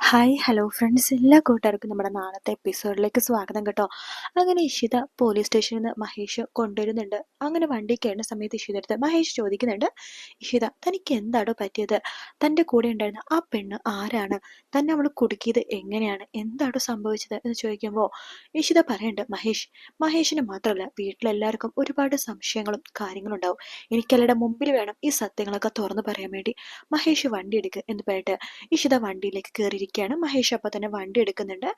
Hi hello friends എല്ലാ കൂട്ടുകാർക്കും നമ്മുടെ നാളത്തെ എപ്പിസോഡിലേക്ക് സ്വാഗതം കേട്ടോ. അങ്ങനെ ഇഷിത പോലീസ് സ്റ്റേഷനിൽ നിന്ന് മഹേഷ് കൊണ്ടുവരുന്നുണ്ട്. അങ്ങനെ വണ്ടി കയറുന്ന സമയത്ത് ഇഷിത മഹേഷ് ചോദിക്കുന്നുണ്ട് ഇഷിത തനിക്ക് എന്താണോ പറ്റിയത്? തന്റെ കൂടെ ഉണ്ടായിരുന്ന ആ പെണ്ണ് ആരാണ്? തന്നെ അവൾ കുടുക്കിയത് എങ്ങനെയാണ്? എന്താണോ സംഭവിച്ചത്? എന്ന് ചോദിക്കുമ്പോൾ ഇഷിത പറയുന്നുണ്ട് മഹേഷ് മഹേഷിന് മാത്രമല്ല വീട്ടിലെല്ലാവർക്കും ഒരുപാട് സംശയങ്ങളും കാര്യങ്ങളും ഉണ്ടാവും. എനിക്കെല്ലാവരുടെ മുമ്പിൽ വേണം ഈ സത്യങ്ങളൊക്കെ തുറന്നു പറയാൻ വേണ്ടി. മഹേഷ് വണ്ടി എടുക്കുക എന്ന് പറഞ്ഞിട്ട് ഇഷിത വണ്ടിയിലേക്ക് കയറിയിരിക്കും ഇരിക്കുകയാണ് മഹേഷ് അപ്പം തന്നെ വണ്ടി എടുക്കുന്നുണ്ട്.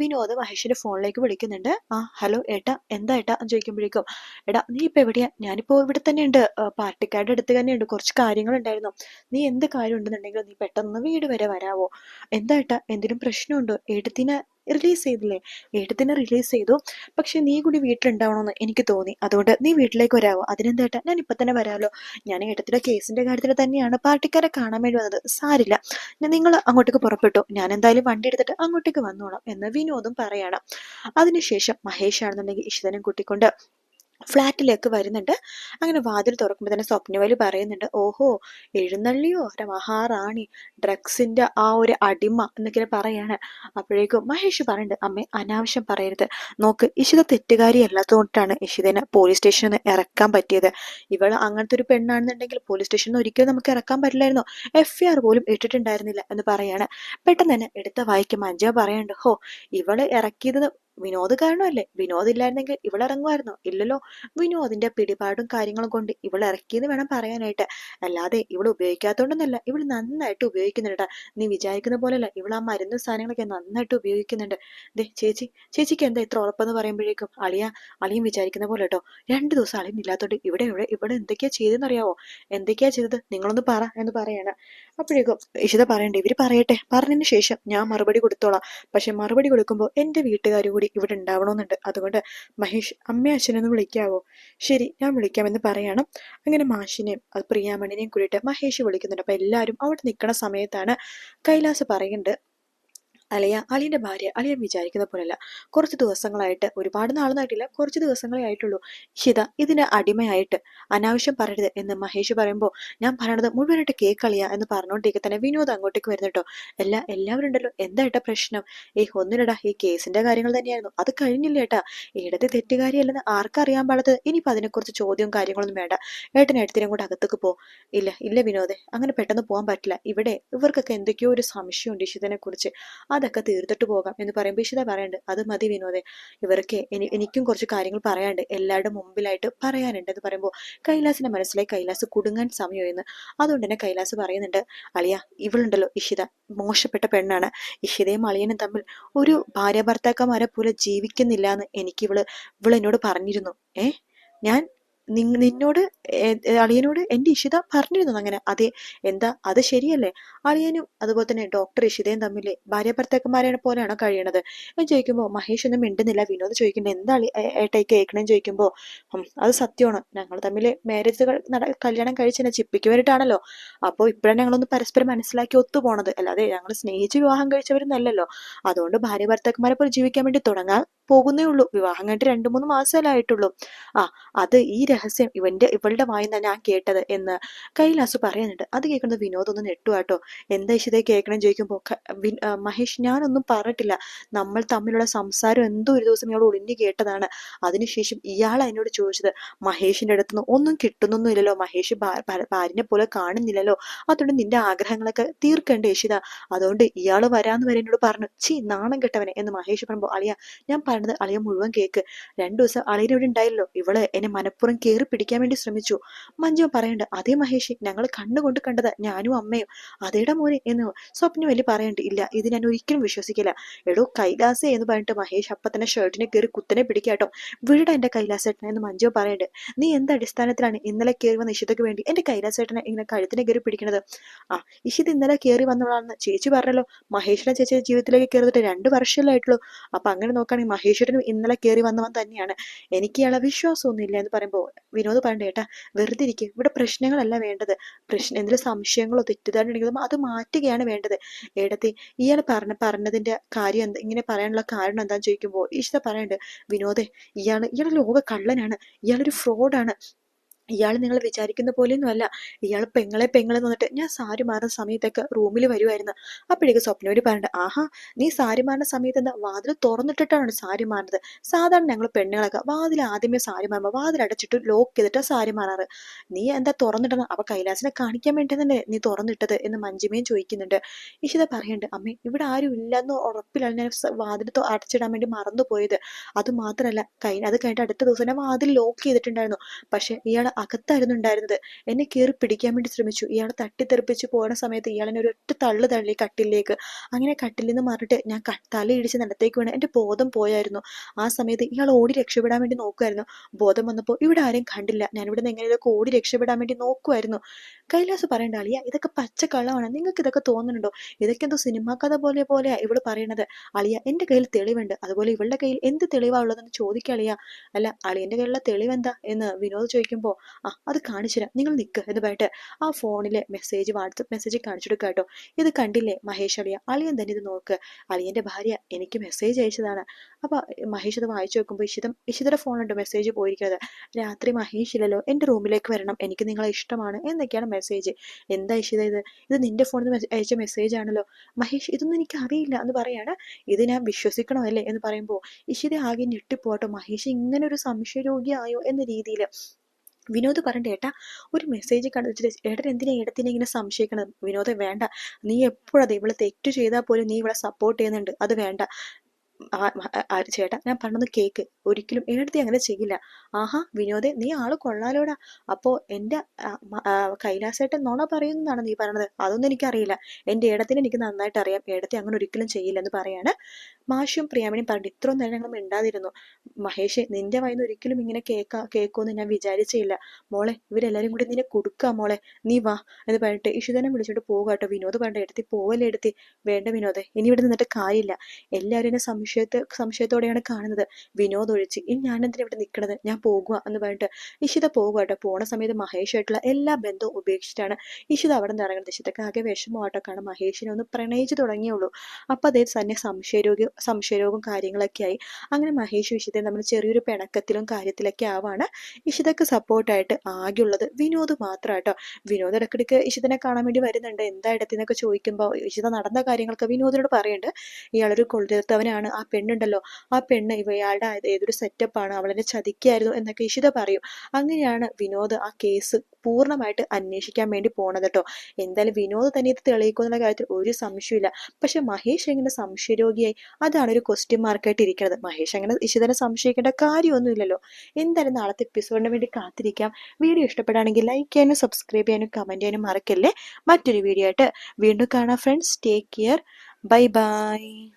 വിനോദ് മഹേഷിന്റെ ഫോണിലേക്ക് വിളിക്കുന്നുണ്ട്. ആ ഹലോ ഏട്ടാ എന്താ ഏട്ടാ എന്ന് ചോദിക്കുമ്പോഴേക്കും എടാ നീ ഇപ്പൊ എവിടെയാ? ഞാനിപ്പോ ഇവിടെ തന്നെ ഉണ്ട്. പാർട്ടിക്കാരുടെ അടുത്ത് തന്നെ ഉണ്ട്. കുറച്ച് കാര്യങ്ങൾ ഉണ്ടായിരുന്നു നീ എന്ത് കാര്യം ഉണ്ടെന്നുണ്ടെങ്കിൽ നീ പെട്ടെന്ന് വീട് വരെ വരാവോ? എന്താ ഏട്ടാ എന്തെങ്കിലും പ്രശ്നമുണ്ടോ? ഏട്ടത്തിന് റിലീസ് ചെയ്തില്ലേ? ഏട്ടത്തിനെ റിലീസ് ചെയ്തു. പക്ഷെ നീ കൂടി വീട്ടിലുണ്ടാവണമെന്ന് എനിക്ക് തോന്നി. അതുകൊണ്ട് നീ വീട്ടിലേക്ക് വരാവോ? അതിനെന്തേട്ടാ ഞാൻ ഇപ്പൊ തന്നെ വരാമല്ലോ ഞാൻ ഏട്ടത്തിന്റെ കേസിന്റെ കാര്യത്തിൽ തന്നെയാണ് പാർട്ടിക്കാരെ കാണാൻ വേണ്ടി വന്നത്. സാരില്ല. ഞാൻ നിങ്ങൾ അങ്ങോട്ടേക്ക് പുറപ്പെട്ടു. ഞാൻ എന്തായാലും വണ്ടി എടുത്തിട്ട് അങ്ങോട്ടേക്ക് വന്നോളാം എന്ന് വിനോദും പറയണം. അതിനുശേഷം മഹേഷ് ആണെന്നുണ്ടെങ്കിൽ ഇഷിതനും കൂട്ടിക്കൊണ്ട് ഫ്ലാറ്റിലേക്ക് വരുന്നുണ്ട്. അങ്ങനെ വാതിൽ തുറക്കുമ്പോൾ തന്നെ സ്വപ്നവലി പറയുന്നുണ്ട് ഓഹോ എഴുന്നള്ളിയോ? മഹാറാണി? ഡ്രഗ്സിന്റെ ആ ഒരു അടിമ എന്നൊക്കെ പറയാണ്. അപ്പോഴേക്കും മഹേഷ് പറയുന്നുണ്ട് അമ്മ അനാവശ്യം പറയരുത്. നോക്ക് ഇഷിത തെറ്റുകാരി അല്ലാത്തതുകൊണ്ടാണ് ഇഷിതനെ പോലീസ് സ്റ്റേഷനിൽ നിന്ന് ഇറക്കാൻ പറ്റിയത്. ഇവൾ അങ്ങനത്തെ ഒരു പെണ്ണാണെന്നുണ്ടെങ്കിൽ പോലീസ് സ്റ്റേഷനിൽ ഒരിക്കലും നമുക്ക് ഇറക്കാൻ പറ്റില്ലായിരുന്നു. എഫ് ആർ പോലും ഇട്ടിട്ടുണ്ടായിരുന്നില്ല എന്ന് പറയാണ്. പെട്ടെന്ന് തന്നെ എടുത്ത വായിക്കും അഞ്ച പറയുന്നുണ്ട് ഹോ ഇവൾ ഇറക്കിയത് വിനോദ് കാരണമല്ലേ? വിനോദ് ഇല്ലായിരുന്നെങ്കിൽ ഇവൾ ഇറങ്ങുമായിരുന്നോ? ഇല്ലല്ലോ. വിനോദിന്റെ പിടിപാടും കാര്യങ്ങളും കൊണ്ട് ഇവൾ ഇറക്കിയെന്ന് വേണം പറയാനായിട്ട്. അല്ലാതെ ഇവൾ ഉപയോഗിക്കാത്തോണ്ടെന്നല്ല ഇവൾ നന്നായിട്ട് ഉപയോഗിക്കുന്നുണ്ട് നീ വിചാരിക്കുന്ന പോലെയല്ല. ഇവൾ ആ മരുന്ന് സാധനങ്ങളൊക്കെ നന്നായിട്ട് ഉപയോഗിക്കുന്നുണ്ട്. ദേ ചേച്ചി ചേച്ചിക്ക് എന്താ ഇത്ര ഉറപ്പെന്ന് പറയുമ്പോഴേക്കും? അളിയ അളിയും വിചാരിക്കുന്ന പോലെ കേട്ടോ രണ്ടു ദിവസം അളിയും ഇല്ലാത്തോണ്ട് ഇവിടെ ഇവിടെ ഇവിടെ എന്തൊക്കെയാ ചെയ്തെന്ന് അറിയാവോ എന്തൊക്കെയാ ചെയ്തത്? നിങ്ങളൊന്ന് പറ എന്ന് പറയാണ്. അപ്പോഴേക്കും ഇഷിത പറയണ്ടേ. ഇവർ പറയട്ടെ. പറഞ്ഞതിന് ശേഷം ഞാൻ മറുപടി കൊടുത്തോളാം. പക്ഷെ മറുപടി കൊടുക്കുമ്പോൾ എന്റെ വീട്ടുകാർ കൂടി കൂടി ഇവിടെ ഉണ്ടാവണമെന്നുണ്ട്. അതുകൊണ്ട് മഹേഷ് അമ്മ അച്ഛനൊന്ന് വിളിക്കാവോ? ശരി ഞാൻ വിളിക്കാമെന്ന് പറയണം. അങ്ങനെ മാഷിനെയും പ്രിയാമണിനെയും കൂടിയിട്ട് മഹേഷ് വിളിക്കുന്നുണ്ട്. അപ്പൊ എല്ലാവരും അവിടെ നിൽക്കുന്ന സമയത്താണ് കൈലാസ് പറയുന്നുണ്ട്. അലിയ അലിയുടെ ഭാര്യ അലിയൻ വിചാരിക്കുന്ന പോലെയല്ല. കുറച്ച് ദിവസങ്ങളായിട്ട് ഒരുപാട് നാളൊന്നായിട്ടില്ല കുറച്ച് ദിവസങ്ങളെ ആയിട്ടുള്ളൂ. ഹിത ഇതിന് അടിമയായിട്ട് അനാവശ്യം പറയരുത് എന്ന് മഹേഷ് പറയുമ്പോൾ ഞാൻ പറയണത് മുഴുവനായിട്ട് കേക്ക് അളിയ എന്ന് പറഞ്ഞുകൊണ്ടിരിക്കെ തന്നെ വിനോദ് അങ്ങോട്ടേക്ക് വരുന്നുട്ടോ എല്ലാ എല്ലാവരും ഉണ്ടല്ലോ എന്താ പ്രശ്നം? ഏയ് ഒന്നിനടാ ഈ കേസിന്റെ കാര്യങ്ങൾ തന്നെയായിരുന്നു. അത് കഴിഞ്ഞില്ല ഏട്ടാ? ഏടത്തെ തെറ്റുകാരിയല്ലെന്ന് ആർക്കറിയാൻ പാടത്ത്? ഇനിയിപ്പോൾ അതിനെക്കുറിച്ച് ചോദ്യവും കാര്യങ്ങളൊന്നും വേണ്ട. ഏട്ടൻ എടുത്തിനും കൂടെ അകത്തേക്ക് പോ. ഇല്ല ഇല്ല വിനോദേ അങ്ങനെ പെട്ടെന്ന് പോകാൻ പറ്റില്ല. ഇവിടെ ഇവർക്കൊക്കെ എന്തൊക്കെയോ ഒരു സംശയമുണ്ട് ഇഷിതനെ കുറിച്ച് അതൊക്കെ തീർത്തിട്ട് പോകാം എന്ന് പറയുമ്പോൾ ഇഷിത പറയണ്ട് അത് മതി വിനോദേ ഇവർക്ക് എനിക്കും കുറച്ച് കാര്യങ്ങൾ പറയാണ്ട് എല്ലാവരുടെ മുമ്പിലായിട്ട് പറയാനുണ്ട് എന്ന് പറയുമ്പോൾ കൈലാസിന്റെ മനസ്സിലായി കൈലാസ് കുടുങ്ങാൻ സമയമെന്ന് അതുകൊണ്ട് തന്നെ കൈലാസ് പറയുന്നുണ്ട് അളിയ ഇവളുണ്ടല്ലോ ഇഷിത മോശപ്പെട്ട പെണ്ണാണ്. ഇഷിതയും അളിയനും തമ്മിൽ ഒരു ഭാര്യ ഭർത്താക്കന്മാരെ പോലെ ജീവിക്കുന്നില്ല എന്ന് എനിക്ക് ഇവൾ ഇവളെന്നോട് പറഞ്ഞിരുന്നു. ഏ? ഞാൻ നിന്നോട് അളിയനോട് എന്റെ ഇഷിത പറഞ്ഞിരുന്നു അങ്ങനെ. അതെ എന്താ അത് ശരിയല്ലേ? അളിയനും അതുപോലെ തന്നെ ഡോക്ടർ ഇഷിതയും തമ്മിൽ ഭാര്യ ഭർത്താക്കന്മാരെ പോലെയാണോ കഴിയണത്? എന്ന് ചോദിക്കുമ്പോൾ മഹേഷ് ഒന്നും മിണ്ടുന്നില്ല. വിനോദ് ചോദിക്കുന്നത് എന്താ ഏട്ടയ്ക്ക് കേൾക്കണമെന്ന് ചോദിക്കുമ്പോൾ അത് സത്യമാണ്. ഞങ്ങൾ തമ്മിൽ മാരേജ് കല്യാണം കഴിച്ചതിനെ ചിപ്പിക്ക് വേണ്ടിയിട്ടാണല്ലോ. അപ്പോൾ ഇപ്പോഴാണ് ഞങ്ങളൊന്ന് പരസ്പരം മനസ്സിലാക്കി ഒത്തുപോണത് അല്ലാതെ ഞങ്ങൾ സ്നേഹിച്ച് വിവാഹം കഴിച്ചവരൊന്നല്ലല്ലോ അതുകൊണ്ട് ഭാര്യ ഭർത്താക്കന്മാരെ പോലെ ജീവിക്കാൻ വേണ്ടി തുടങ്ങാൻ പോകുന്നേ ഉള്ളൂ. വിവാഹം കഴിഞ്ഞിട്ട് രണ്ടു മൂന്ന് മാസമല്ലേ ആയിട്ടുള്ളൂ. ആ അത് ഈ രഹസ്യം ഇവന്റെ ഇവളുടെ വായിന്ന ഞാൻ കേട്ടത് എന്ന് കൈലാസ് പറയുന്നുണ്ട്. അത് കേൾക്കുന്നത് വിനോദ് ഒന്ന് നെട്ടുവാട്ടോ എന്താ ഇഷിതേ കേൾക്കണം ചോദിക്കുമ്പോൾ മഹേഷ് ഞാനൊന്നും പറഞ്ഞിട്ടില്ല. നമ്മൾ തമ്മിലുള്ള സംസാരം എന്തോ ഒരു ദിവസം ഇയാൾ ഒളിഞ്ഞു കേട്ടതാണ്. അതിനുശേഷം ഇയാൾ എന്നോട് ചോദിച്ചത് മഹേഷിന്റെ അടുത്തുനിന്ന് ഒന്നും കിട്ടുന്നൊന്നും ഇല്ലല്ലോ മഹേഷ് ഭാര്യനെ പോലെ കാണുന്നില്ലല്ലോ. അതുകൊണ്ട് നിന്റെ ആഗ്രഹങ്ങളൊക്കെ തീർക്കണ്ടേ യശിത അതുകൊണ്ട് ഇയാൾ വരാന്ന് വരെ എന്നോട് പറഞ്ഞു. ചീ നാണം കെട്ടവനെ എന്ന് മഹേഷ് പറയുമ്പോൾ അളിയ ഞാൻ പറയണത് അളിയ മുഴുവൻ കേക്ക്. രണ്ടു ദിവസം അളിയൻ ഇവിടെ ഉണ്ടായല്ലോ. ഇവൾ എന്നെ മനപ്പുറം കയറി പിടിക്കാൻ വേണ്ടി ശ്രമിച്ചു. മഞ്ജു പറയണ്ട് അതേ മഹേഷ് ഞങ്ങൾ കണ്ണുകൊണ്ട് കണ്ടത് ഞാനും അമ്മയും. അതേടെ മോനെ എന്ന് സ്വപ്നം വലിയ പറയണ്ട് ഇല്ല ഇത് ഞാൻ ഒരിക്കലും വിശ്വസിക്കില്ല. എടോ കൈലാസേ എന്ന് പറഞ്ഞിട്ട് മഹേഷ് അപ്പ തന്നെ ഷർട്ടിനെ കയറി കുത്തനെ പിടിക്കാട്ടോ വീട് എന്റെ കൈലാസേട്ടനെ എന്ന് മഞ്ജു പറയണ്ട് നീ എന്ത് അടിസ്ഥാനത്തിലാണ് ഇന്നലെ കയറി വന്ന ഇഷിതയ്ക്ക് വേണ്ടി എന്റെ കൈലാസേട്ടനെ ഇങ്ങനെ കഴുത്തിനെ കയറി പിടിക്കണത്? ആ ഇഷിത് ഇന്നലെ കയറി വന്നവളാണെന്ന് ചേച്ചി പറഞ്ഞല്ലോ. മഹേഷിനെ ചേച്ചിയുടെ ജീവിതത്തിലേക്ക് കയറിയിട്ട് രണ്ട് വർഷമല്ലേ ആയിട്ടുള്ളൂ. അപ്പൊ അങ്ങനെ നോക്കുകയാണെങ്കിൽ മഹേശ്വരനും ഇന്നലെ കയറി വന്നവൻ തന്നെയാണ്. എനിക്ക് ഇയാളെ വിശ്വാസമൊന്നുമില്ല എന്ന് പറയുമ്പോൾ വിനോദ് പറയണ്ട ഏട്ടാ വെറുതെ ഇരിക്കും. ഇവിടെ പ്രശ്നങ്ങളല്ല വേണ്ടത്. പ്രശ്നം എന്തെങ്കിലും സംശയങ്ങളോ തെറ്റിദ്ധാരണ അത് മാറ്റുകയാണ് വേണ്ടത്. ഏടത്തി ഇയാൾ പറഞ്ഞ പറഞ്ഞതിന്റെ കാര്യം എന്താ ഇങ്ങനെ പറയാനുള്ള കാരണം എന്താന്ന് ചോദിക്കുമ്പോൾ ഈശ്വര പറയണ്ട് വിനോദേ ഇയാൾ ഇയാൾ ലോക കള്ളനാണ് ഇയാളൊരു ഫ്രോഡാണ് ഇയാൾ നിങ്ങൾ വിചാരിക്കുന്ന പോലെയൊന്നും അല്ല. ഇയാൾ പെങ്ങളെ പെങ്ങളെ വന്നിട്ട് ഞാൻ സാരി മാറുന്ന സമയത്തൊക്കെ റൂമിൽ വരുമായിരുന്നു അപ്പോഴേക്ക് സ്വപ്നവരി പറഞ്ഞു ആഹാ നീ സാരി മാറുന്ന സമയത്ത് എന്താ വാതിൽ തുറന്നിട്ടിട്ടാണ് സാരി മാറുന്നത്? സാധാരണ ഞങ്ങൾ പെണ്ണുങ്ങളൊക്കെ വാതിൽ ആദ്യമേ സാരി മാറുമ്പോൾ വാതിൽ അടച്ചിട്ട് ലോക്ക് ചെയ്തിട്ട് സാരി മാറാറ്. നീ എന്താ തുറന്നിട്ടാണ് അപ്പൊ കൈലാസിനെ കാണിക്കാൻ വേണ്ടി തന്നെ നീ തുറന്നിട്ടത്? എന്ന് മഞ്ജിമയും ചോദിക്കുന്നുണ്ട്. ഇഷിത പറയുന്നുണ്ട് അമ്മേ ഇവിടെ ആരും ഇല്ലെന്ന് ഉറപ്പിലാണ് ഞാൻ വാതിൽ അടച്ചിടാൻ വേണ്ടി മറന്നു പോയത് അത് മാത്രമല്ല കൈ അത് കഴിഞ്ഞിട്ട് അടുത്ത ദിവസം ഞാൻ വാതിൽ ലോക്ക് ചെയ്തിട്ടുണ്ടായിരുന്നു. പക്ഷെ ഇയാൾ അകത്തായിരുന്നു ഉണ്ടായിരുന്നത്. എന്നെ കയറി പിടിക്കാൻ വേണ്ടി ശ്രമിച്ചു. ഇയാൾ തട്ടിത്തെറിപ്പിച്ച് പോകുന്ന സമയത്ത് ഇയാളെന്നെ ഒരു ഒറ്റ തള്ളു തള്ളി കട്ടിലേക്ക് അങ്ങനെ കട്ടിലിൽ നിന്ന് മാറിയിട്ട് ഞാൻ തല ഇടിച്ച് നിലത്തേക്ക് വീണ്. എന്റെ ബോധം പോയായിരുന്നു. ആ സമയത്ത് ഇയാൾ ഓടി രക്ഷപ്പെടാൻ വേണ്ടി നോക്കുമായിരുന്നു ബോധം വന്നപ്പോൾ ഇവിടെ ആരും കണ്ടില്ല. ഞാനിവിടെ നിന്ന് എങ്ങനെയൊക്കെ ഓടി രക്ഷപ്പെടാൻ വേണ്ടി നോക്കുമായിരുന്നു കൈലാസ് പറയേണ്ട അളിയ ഇതൊക്കെ പച്ചക്കള്ളമാണ്. നിങ്ങൾക്ക് ഇതൊക്കെ തോന്നുന്നുണ്ടോ? ഇതൊക്കെ എന്തോ സിനിമാ കഥ പോലെ പോലെയാ ഇവൾ പറയണത്. അളിയ എന്റെ കയ്യിൽ തെളിവുണ്ട്. അതുപോലെ ഇവളുടെ കയ്യിൽ എന്ത് തെളിവാ ഉള്ളതെന്ന് ചോദിക്കളിയ അല്ല അളിയന്റെ കയ്യിലുള്ള തെളിവെന്താ? എന്ന് വിനോദ് ചോദിക്കുമ്പോൾ ആ അത് കാണിച്ചു തരാം. നിങ്ങൾ നിൽക്കുക എന്ന് പറഞ്ഞിട്ട് ആ ഫോണിലെ മെസ്സേജ് വാട്സപ്പ് മെസ്സേജ് കാണിച്ചു കേട്ടോ. ഇത് കണ്ടില്ലേ മഹേഷ് അളിയ? അളിയൻ തന്നെ ഇത് നോക്ക്. അളിയന്റെ ഭാര്യ എനിക്ക് മെസ്സേജ് അയച്ചതാണ്. അപ്പോൾ മഹേഷ് അത് വായിച്ചു നോക്കുമ്പോൾ ഇഷിതം ഇഷിതയുടെ ഫോണുണ്ട് മെസ്സേജ് പോയിരിക്കുന്നത്. രാത്രി മഹേഷ് ഇല്ലല്ലോ എന്റെ റൂമിലേക്ക് വരണം. എനിക്ക് നിങ്ങളെ ഇഷ്ടമാണ് എന്നൊക്കെയാണ് മെസ്സേജ് എന്താ ഇഷിത ഇത്? ഇത് നിന്റെ ഫോണിൽ നിന്ന് അയച്ച മെസ്സേജ് ആണല്ലോ. മഹേഷ് ഇതൊന്നും എനിക്ക് അറിയില്ല എന്ന് പറയാണ്. ഇത് ഞാൻ വിശ്വസിക്കണോ അല്ലേ എന്ന് പറയുമ്പോൾ ഇഷിത ആകെ ഞെട്ടിപ്പോട്ടോ. മഹേഷ് ഇങ്ങനെ ഒരു സംശയരോഗിയായോ എന്ന രീതിയിൽ വിനോദ് പറഞ്ഞ ഏട്ടാ ഒരു മെസ്സേജ് കണ്ടിട്ട് ഏട്ടൻ എന്തിനാ ഏട്ടത്തിനെ ഇങ്ങനെ സംശയിക്കണം വിനോദ് വേണ്ട. നീ എപ്പോഴത് ഇവളെ തെറ്റ് ചെയ്താൽ പോലും നീ ഇവളെ സപ്പോർട്ട് ചെയ്യുന്നുണ്ട്. അത് വേണ്ട. ചേട്ടാ ഞാൻ പറഞ്ഞത് കേക്ക്. ഒരിക്കലും എടുത്തി അങ്ങനെ ചെയ്യില്ല. ആഹാ വിനോദേ നീ ആൾ കൊള്ളാലോടാ. അപ്പോ എന്റെ കൈലാസേട്ടൻ നോണ പറയുന്നതാണ് നീ പറഞ്ഞത്. അതൊന്നും എനിക്കറിയില്ല. എന്റെ ഏടത്തിനെ എനിക്ക് നന്നായിട്ട് അറിയാം ഏടത്തെ അങ്ങനെ ഒരിക്കലും ചെയ്യില്ല എന്ന് പറയാണ് മാഷും പ്രിയാമണിയും പറഞ്ഞു ഇത്രയും നേരം ഞങ്ങൾ മിണ്ടാതിരുന്നു. മഹേഷ് നിന്റെ വായിന്ന് ഒരിക്കലും ഇങ്ങനെ കേക്കാ കേക്കോന്ന് ഞാൻ വിചാരിച്ചില്ല മോളെ ഇവരെല്ലാരും കൂടി നിന്നെ കൊടുക്കാം മോളെ. നീ വാ എന്ന് പറഞ്ഞിട്ട് ഇഷുദനെ വിളിച്ചിട്ട് പോകാട്ടോ. വിനോദ് പറഞ്ഞ എടുത്തി പോവല്ലേ എടുത്തി വേണ്ട വിനോദ് ഇനി ഇവിടെ നിന്നിട്ട് കാര്യമില്ല. എല്ലാവരും എന്നെ സംശയത്തെ സംശയത്തോടെയാണ് കാണുന്നത്. വിനോദ് ഒഴിച്ച് ഇനി ഞാൻ എന്തിനാ ഇവിടെ നിൽക്കണത് ഞാൻ പോകുക എന്ന് പറഞ്ഞിട്ട് ഇഷിത പോകുക പോണ സമയത്ത് മഹേഷായിട്ടുള്ള എല്ലാ ബന്ധവും ഉപേക്ഷിച്ചിട്ടാണ് ഇഷിത അവിടെ നിന്ന് ഇറങ്ങുന്നത്. ഇഷിതക്ക് ആകെ വിഷമമാട്ടോ കാരണം മഹേഷിനെ ഒന്ന് പ്രണയിച്ചു തുടങ്ങിയുള്ളൂ അപ്പൊ അതേ തന്നെ സംശയരോഗ്യ സംശയരോഗം കാര്യങ്ങളൊക്കെ ആയി. അങ്ങനെ മഹേഷ് ഇഷിതയും നമ്മൾ ചെറിയൊരു പിണക്കത്തിലും കാര്യത്തിലൊക്കെ ആവാണ്. ഇഷിതക്ക് സപ്പോർട്ടായിട്ട് ആകെയുള്ളത് വിനോദ് മാത്രമാട്ടോ വിനോദ് ഇടക്കിടക്ക് ഇഷിതനെ കാണാൻ വേണ്ടി വരുന്നുണ്ട്. എന്താ ഇടത്തിനൊക്കെ ചോദിക്കുമ്പോൾ ഇഷിത നടന്ന കാര്യങ്ങളൊക്കെ വിനോദിനോട് പറയുന്നുണ്ട് ഇയാളൊരു കൊള്ളിരുത്തവനാണ്. ആ പെണ്ണുണ്ടല്ലോ. ആ പെണ്ണ് ഇവയാളുടെ ഏതൊരു സെറ്റപ്പാണ് അവളെന്നെ ചതിക്കായിരുന്നു എന്നൊക്കെ ഇഷിത പറയും. അങ്ങനെയാണ് വിനോദ് ആ കേസ് പൂർണമായിട്ട് അന്വേഷിക്കാൻ വേണ്ടി പോണത് കേട്ടോ എന്തായാലും വിനോദ് തന്നെ ഇത് തെളിയിക്കുന്ന കാര്യത്തിൽ ഒരു സംശയമില്ല പക്ഷെ മഹേഷ് എങ്ങനെ സംശയരോഗിയായി? അതാണ് ഒരു ക്വസ്റ്റ്യൻ മാർക്കായിട്ട് ഇരിക്കുന്നത്. മഹേഷ് അങ്ങനെ ഇഷിതനെ സംശയിക്കേണ്ട കാര്യമൊന്നുമില്ലല്ലോ എന്തായാലും നാളത്തെ എപ്പിസോഡിന് വേണ്ടി കാത്തിരിക്കാം. വീഡിയോ ഇഷ്ടപ്പെടുകയാണെങ്കിൽ ലൈക്ക് ചെയ്യാനും സബ്സ്ക്രൈബ് ചെയ്യാനും കമന്റ് ചെയ്യാനും മറക്കല്ലേ? മറ്റൊരു വീഡിയോ ആയിട്ട് വീണ്ടും കാണാം friends take care bye bye